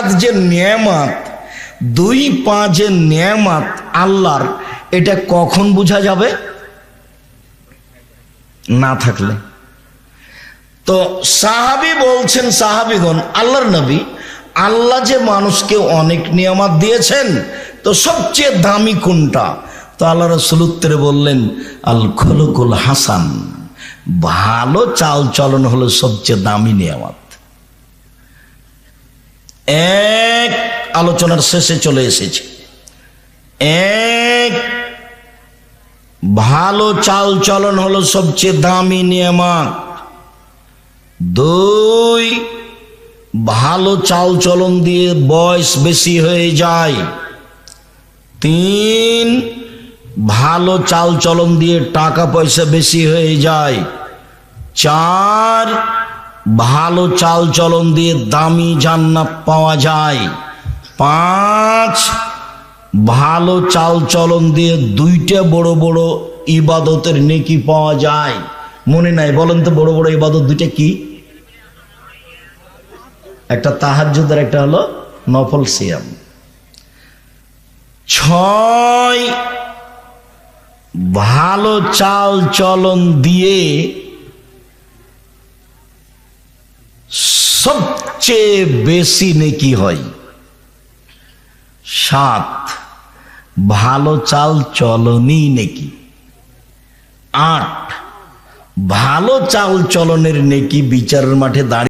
হাত যে নিয়ামাত, দুই পা যে নিয়ামাত আল্লাহর, এটা কখন বোঝা যাবে? না থাকলে। তো সাহাবি বলছেন, সাহাবিগণ, আল্লাহর নবী, আল্লাহ যে মানুষকে অনেক নিয়ামাত দিয়েছেন, তো সবচেয়ে দামি কোনটা? তো আল্লাহ রসুল উত্তরে বললেন, আল খলকুল হাসান, ভালো চাল চলন হলো সবচেয়ে দামি নিয়ামত। এক আলোচনার শেষে চলে এসেছে। এক ভালো চাল চলন হলো সবচেয়ে দামি নিয়ামত। দুই ভালো চাল চলন দিয়ে বয়স বেশি হয়ে যায়। তিন ভালো চাল চলন দিয়ে টাকা পয়সা বেশি হয়ে যায়। চার ভালো চাল চলন দিয়ে দামি জান্নাত পাওয়া যায়। পাঁচ, ভালো চাল চলন দিয়ে দুইটা বড় বড় ইবাদতের নেকি পাওয়া যায়। মনে নাই, বলেন তো বড় বড় ইবাদত দুইটা কি? একটা তাহাজ্জুদের, একটা হলো নফল সিয়াম। ছয়, ভালো চাল চলন দিয়ে সবচেয়ে বেশি নেকি হয়। সাত, ভালো চাল চলনই নেকি। আট, ভালো চাল চলনের নেকি বিচারের মাঠে দাঁড়িয়ে